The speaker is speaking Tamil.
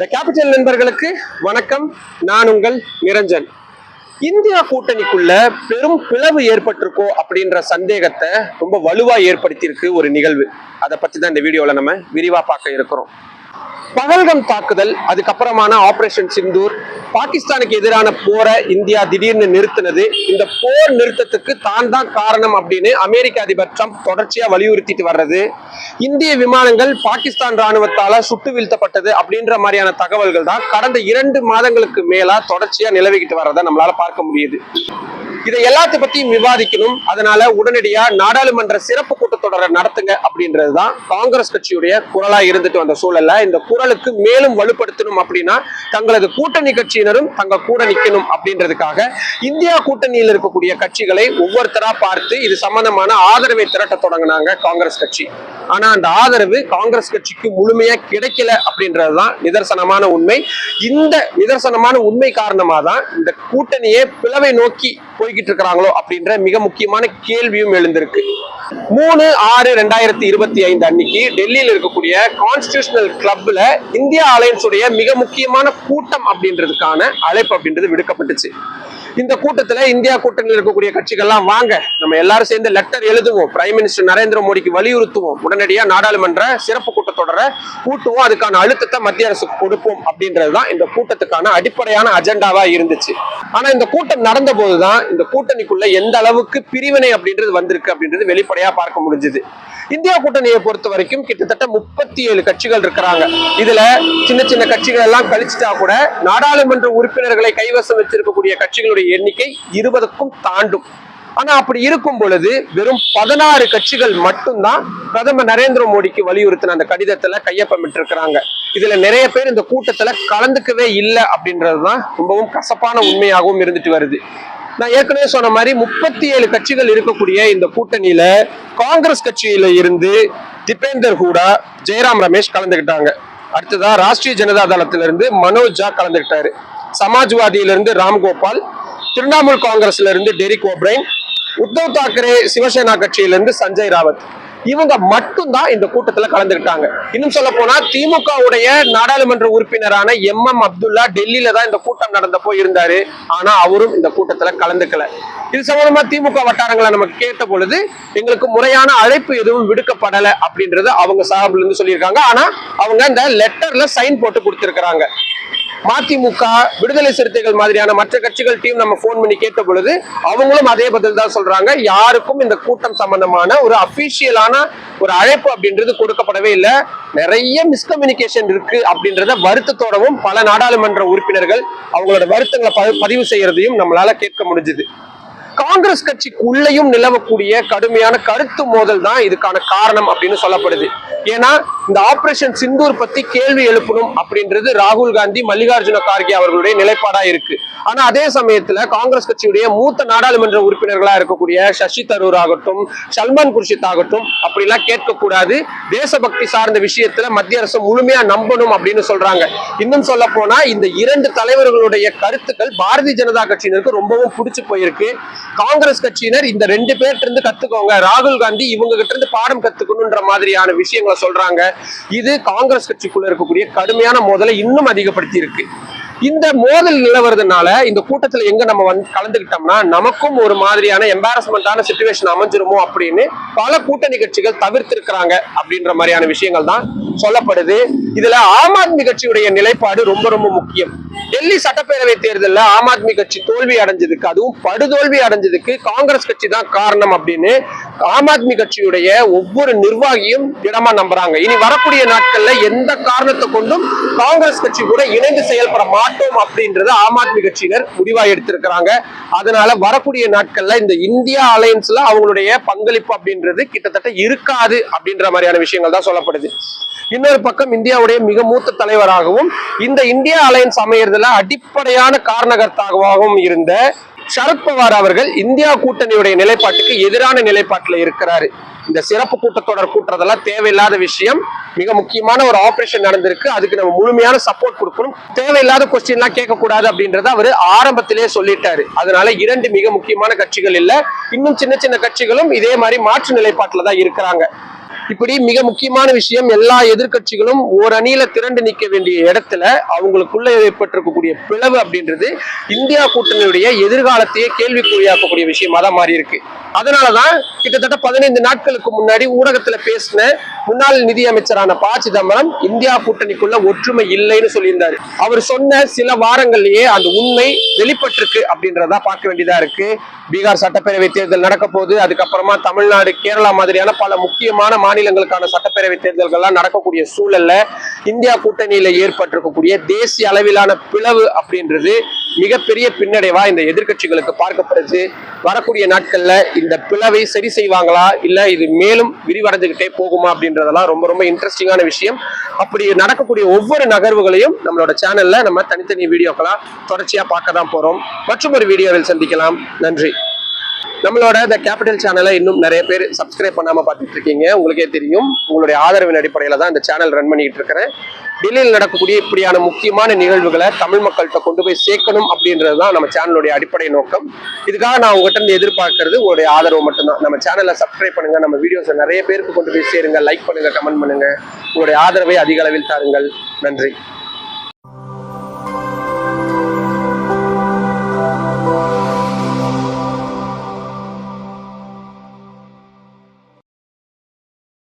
த கேபிட்டல் நண்பர்களுக்கு வணக்கம். நான் உங்கள் நிரஞ்சன். இந்தியா கூட்டணிக்குள்ள பெரும் பிளவு ஏற்பட்டிருக்கோ அப்படின்ற சந்தேகத்தை ரொம்ப வலுவா ஏற்படுத்தியிருக்கு ஒரு நிகழ்வு. அதை பத்தி தான் இந்த வீடியோல நம்ம விரிவா பார்க்க இருக்கிறோம். பகல்கம் தாக்குதல் அதுக்கப்புறமான ஆபரேஷன் சிந்தூர் பாகிஸ்தானுக்கு எதிரான போரை இந்தியா திடீர்னு நிறுத்தினது. இந்த போர் நிறுத்தத்துக்கு தான் தான் காரணம் அப்படின்னு அமெரிக்க அதிபர் ட்ரம்ப் தொடர்ச்சியா வலியுறுத்திட்டு வர்றது. இந்திய விமானங்கள் பாகிஸ்தான் ராணுவத்தால சுட்டு வீழ்த்தப்பட்டது அப்படின்ற மாதிரியான தகவல்கள் தான் கடந்த இரண்டு மாதங்களுக்கு மேலா தொடர்ச்சியா நிலவிக்கிட்டு வர்றதை நம்மளால பார்க்க முடியுது. இதை எல்லாத்த பத்தியும் விவாதிக்கணும். அதனால உடனடியா நாடாளுமன்ற சிறப்பு கூட்டத்தொடரை நடத்துங்க அப்படின்றது தான் காங்கிரஸ் கட்சியுடைய குரலா இருந்துட்டு வந்த சூழல்ல. இந்த குரலுக்கு மேலும் வலுப்படுத்தணும் அப்படின்னா தங்களது கூட்டணி கட்சி கட்சியினரும் தங்க கூட நிக்கணும் அப்படின்றதுக்காக இந்தியா கூட்டணியில் இருக்கக்கூடிய கட்சிகளை ஒவ்வொருத்தரா பார்த்து இது சம்பந்தமான ஆதரவை திரட்ட தொடங்கினாங்க காங்கிரஸ் கட்சி. ஆனா அந்த ஆதரவு காங்கிரஸ் கட்சிக்கு முழுமையா கிடைக்கல அப்படின்றதுதான் நிதர்சனமான உண்மை. இந்த நிதர்சனமான உண்மை காரணமா தான் இந்த கூட்டணியே பிளவை நோக்கி போய்கிட்டு இருக்கிறாங்களோ அப்படின்ற மிக முக்கியமான கேள்வியும் எழுந்திருக்கு. மூணு ஆறு ரெண்டாயிரத்தி இருபத்தி ஐந்து அன்னைக்கு டெல்லியில் இருக்கக்கூடிய கான்ஸ்டியூஷனல் கிளப்ல இந்தியா அலையன்ஸ் உடைய மிக முக்கியமான கூட்டம் அப்படின்றதுக்கான அழைப்பு அப்படின்றது விடுக்கப்பட்டுச்சு. இந்த கூட்டத்துல இந்தியா கூட்டணியில் இருக்கக்கூடிய கட்சிகள்லாம் வாங்க நம்ம எல்லாரும் சேர்ந்து லெட்டர் எழுதுவோம். பிரைம் மினிஸ்டர் நரேந்திர மோடிக்கு வலியுறுத்துவோம். உடனடியா நாடாளுமன்ற சிறப்பு கூட்டத்தொடரை கூட்டுவோம். அதுக்கான அழுத்தத்தை மத்திய அரசுக்கு கொடுப்போம். அப்படின்றதுதான் இந்த கூட்டத்துக்கான அடிப்படையான அஜெண்டாவா இருந்துச்சு. ஆனா இந்த கூட்டம் நடந்த போதுதான் இந்த கூட்டணிக்குள்ள எந்த அளவுக்கு பிரிவினை அப்படின்றது வந்திருக்கு அப்படின்றது வெளிப்படையா பார்க்க முடிஞ்சது. இந்தியா கூட்டணியை பொறுத்த வரைக்கும் கிட்டத்தட்ட முப்பத்தி ஏழு கட்சிகள் இருக்கிறாங்க. இதுல சின்ன சின்ன கட்சிகள் எல்லாம் கழிச்சிட்டா கூட நாடாளுமன்ற உறுப்பினர்களை கைவசம் வச்சிருக்கக்கூடிய கட்சிகளுடைய எண்ணிக்கை இருபதுக்கும் தாண்டும். ஆனா அப்படி இருக்கும் பொழுது வெறும் பதினாறு கட்சிகள் மட்டும்தான் பிரதமர் நரேந்திர மோடிக்கு வலியுறுத்தின அந்த கடிதத்துல கையொப்பமிட்டு இருக்கிறாங்க இதுல நிறைய பேர் இந்த கூட்டத்துல கலந்துக்கவே இல்லை அப்படின்றதுதான் ரொம்பவும் கசப்பான உண்மையாகவும் இருந்துட்டு வருது. நான் ஏற்கனவே சொன்ன மாதிரி முப்பத்தி ஏழு கட்சிகள் இருக்கக்கூடிய இந்த கூட்டணியில காங்கிரஸ் கட்சியில இருந்து திபேந்தர் ஹூடா ஜெயராம் ரமேஷ் கலந்துக்கிட்டாங்க அடுத்ததா ராஷ்டிரிய ஜனதா தளத்திலிருந்து மனோஜ் ஜா கலந்துகிட்டாரு. சமாஜ்வாதியிலிருந்து ராம்கோபால் திரிணாமுல் காங்கிரஸ்ல இருந்து டெரிக் ஓப்ரைன் உத்தவ் தாக்கரே சிவசேனா கட்சியிலிருந்து சஞ்சய் ராவத். இவங்க மட்டும்தான் இந்த கூட்டத்துல கலந்துகிட்டாங்க இன்னும் சொல்ல போனா திமுகவுடைய நாடாளுமன்ற உறுப்பினரான எம் எம் அப்துல்லா டெல்லியில தான் இந்த கூட்டம் நடந்தப்போ இருந்தாரு. ஆனா அவரும் இந்த கூட்டத்துல கலந்துக்கல. இது சம்பந்தமா திமுக வட்டாரங்களை நமக்கு கேட்ட பொழுது எங்களுக்கு முறையான அழைப்பு எதுவும் விடுக்கப்படல அப்படின்றது அவங்க சார்பில் இருந்து சொல்லியிருக்காங்க. ஆனா அவங்க இந்த லெட்டர்ல சைன் போட்டு கொடுத்திருக்கிறாங்க. மதிமுக விடுதலை சிறுத்தைகள் மாதிரியான மற்ற கட்சிகள் டீம் நம்ம போன் பண்ணி கேட்ட பொழுது அவங்களும் அதே பதில் தான் சொல்றாங்க. யாருக்கும் இந்த கூட்டம் சம்பந்தமான ஒரு அபிஷியலான ஒரு அழைப்பு அப்படின்றது கொடுக்கப்படவே இல்லை. நிறைய மிஸ்கம்யூனிகேஷன் இருக்கு அப்படின்றத வருத்தத்தோடவும் பல நாடாளுமன்ற உறுப்பினர்கள் அவங்களோட வருத்தங்களை பதிவு செய்யறதையும் நம்மளால கேட்க முடிஞ்சுது. காங்கிரஸ் கட்சிக்கு உள்ளேயும் நிலவக்கூடிய கடுமையான கருத்து மோதல் தான் இதுக்கான காரணம் அப்படின்னு சொல்லப்படுது. ஏன்னா இந்த ஆபரேஷன் சிந்தூர் பத்தி கேள்வி எழுப்பணும் அப்படின்றது ராகுல் காந்தி மல்லிகார்ஜுன கார்கே அவர்களுடைய நிலைப்பாடா இருக்கு. ஆனா அதே சமயத்துல காங்கிரஸ் கட்சியுடைய மூத்த நாடாளுமன்ற உறுப்பினர்களா இருக்கக்கூடிய சசி தரூர் ஆகட்டும் சல்மான் குர்ஷித் ஆகட்டும் அப்படிலாம் கேட்கக்கூடாது. தேசபக்தி சார்ந்த விஷயத்துல மத்திய அரசு முழுமையா நம்பணும் அப்படின்னு சொல்றாங்க. இன்னும் சொல்ல போனா இந்த இரண்டு தலைவர்களுடைய கருத்துக்கள் பாரதிய ஜனதா கட்சியினருக்கு ரொம்பவும் பிடிச்சு போயிருக்கு. காங்கிரஸ் கட்சியினர் இந்த ரெண்டு பேர்ட்ட இருந்து கத்துக்கோங்க. ராகுல் காந்தி இவங்க கிட்ட இருந்து பாடம் கத்துக்கணும்ன்ற மாதிரியான விஷயங்களை சொல்றாங்க. இது காங்கிரஸ் கட்சிக்குள்ள இருக்கக்கூடிய கடுமையான மோதலை இன்னும் அதிகப்படுத்தி இருக்கு. இந்த மோதல் நிலவரதுனால இந்த கூட்டத்துல எங்க நம்ம வந்து கலந்துக்கிட்டோம்னா நமக்கும் ஒரு மாதிரியான எம்பாரஸ்மெண்டான சுச்சுவேஷன் அமைஞ்சிருமோ அப்படின்னு பல கூட்டணி கட்சிகள் தவிர்த்திருக்கிறாங்க அப்படின்ற மாதிரியான விஷயங்கள் தான் சொல்லப்படுது. இதுல ஆம் ஆத்மி கட்சியுடைய நிலைப்பாடு ரொம்ப ரொம்ப முக்கியம். டெல்லி சட்டப்பேரவை தேர்தலில் ஆம் ஆத்மி கட்சி தோல்வி அடைஞ்சதுக்கு அதுவும் படுதோல்வி அடைஞ்சதுக்கு காங்கிரஸ் கட்சி தான் காரணம் அப்படின்னு ஆம் ஆத்மி கட்சியுடைய ஒவ்வொரு நிர்வாகியும் திடமா நம்புறாங்க. இனி வரக்கூடிய நாட்கள்ல எந்த காரணத்தை கொண்டும் காங்கிரஸ் கட்சி கூட இணைந்து செயல்பட மாட்டோம் அப்படின்றத ஆம் ஆத்மி கட்சியினர் முடிவா எடுத்திருக்கிறாங்க. அதனால வரக்கூடிய நாட்கள்ல இந்த இந்தியா அலையன்ஸ்ல அவங்களுடைய பங்களிப்பு அப்படின்றது கிட்டத்தட்ட இருக்காது அப்படின்ற மாதிரியான விஷயங்கள் தான் சொல்லப்படுது. இன்னொரு பக்கம் இந்தியாவுடைய மிக மூத்த தலைவராகவும் இந்த இந்தியா அலையன்ஸ் அமையறதுல அடிப்படையான காரணகர்த்தாகவும் இருந்த சரத்பவார் அவர்கள் இந்தியா கூட்டணியுடைய நிலைப்பாட்டுக்கு எதிரான நிலைப்பாட்டில் இருக்கிறாரு. இந்த சிறப்பு கூட்டத்தொடர் கூட்டுறதெல்லாம் தேவையில்லாத விஷயம். மிக முக்கியமான ஒரு ஆபரேஷன் நடந்திருக்கு. அதுக்கு நம்ம முழுமையான சப்போர்ட் கொடுக்கணும். தேவையில்லாத கொஸ்டின் கொஸ்டின்லாம் கேட்கக்கூடாது அப்படின்றத அவர் ஆரம்பத்திலேயே சொல்லிட்டாரு. அதனால இரண்டு மிக முக்கியமான கட்சிகள் இல்ல. இன்னும் சின்ன சின்ன கட்சிகளும் இதே மாதிரி மாற்று நிலைப்பாட்டுல தான் இருக்கிறாங்க. இப்படி மிக முக்கியமான விஷயம் எல்லா எதிர்க்கட்சிகளும் ஓரணியில திரண்டு நிற்க வேண்டிய இடத்துல அவங்களுக்குள்ள ஏற்பட்டிருக்கக்கூடிய பிளவு அப்படின்றது இந்தியா கூட்டணியுடைய எதிர்காலத்தையே கேள்விக்குறியாக்கக்கூடிய விஷயமா தான் மாறி இருக்கு அதனாலதான் கிட்டத்தட்ட பதினைந்து நாட்களுக்கு முன்னாடி ஊடகத்துல பேசின முன்னாள் நிதியமைச்சரான ப. சிதம்பரம் இந்தியா கூட்டணிக்குள்ள ஒற்றுமை இல்லைன்னு சொல்லியிருந்தாரு. அவர் சொன்ன சில வாரங்கள்லயே அந்த உண்மை வெளிப்பட்டிருக்கு அப்படின்றத பார்க்க வேண்டியதா இருக்கு. பீகார் சட்டப்பேரவை தேர்தல் நடக்க போகுது அதுக்கப்புறமா தமிழ்நாடு கேரளா மாதிரியான பல முக்கியமான மாநிலங்களுக்கான சட்டப்பேரவை தேர்தல்கள்லாம் நடக்கக்கூடிய சூழல்ல இந்தியா கூட்டணியில ஏற்பட்டிருக்கக்கூடிய தேசிய அளவிலான பிளவு அப்படின்றது மிகப்பெரிய பின்னடைவா இந்த எதிர்க்கட்சிகளுக்கு பார்க்கப்படுது. வரக்கூடிய நாட்கள்ல இந்த பிளவை சரி செய்வாங்களா? இல்ல இது மேலும் விரிவடைஞ்சுக்கிட்டே போகுமா அப்படின்றதெல்லாம் ரொம்ப ரொம்ப இன்ட்ரெஸ்டிங்கான விஷயம். அப்படி நடக்கக்கூடிய ஒவ்வொரு நகர்வுகளையும் நம்மளோட சேனல்ல நம்ம தனித்தனி வீடியோக்களா தொடர்ச்சியா பார்க்க தான் போறோம். மற்றும் ஒரு வீடியோவில் சந்திக்கலாம். நன்றி. நம்மளோட இந்த கேபிட்டல் சேனலை இன்னும் நிறைய பேர் சப்ஸ்கிரைப் பண்ணாமல் பார்த்துட்டு இருக்கீங்க உங்களுக்கே தெரியும். உங்களுடைய ஆதரவின் அடிப்படையில் தான் இந்த சேனல் ரன் பண்ணிட்டு இருக்கிறேன் டெல்லியில் நடக்கக்கூடிய இப்படியான முக்கியமான நிகழ்வுகளை தமிழ் மக்கள்கிட்ட கொண்டு போய் சேர்க்கணும் அப்படின்றது தான் நம்ம சேனலுடைய அடிப்படை நோக்கம். இதுக்காக நான் உங்கள்கிட்ட இருந்து எதிர்பார்க்கறது உங்களுடைய ஆதரவு மட்டும்தான். நம்ம சேனலை சப்ஸ்கிரைப் பண்ணுங்க. நம்ம வீடியோஸை நிறைய பேருக்கு கொண்டு போய் சேருங்க. லைக் பண்ணுங்க கமெண்ட் பண்ணுங்க. உங்களுடைய ஆதரவை அதிக அளவில் தாருங்கள். நன்றி.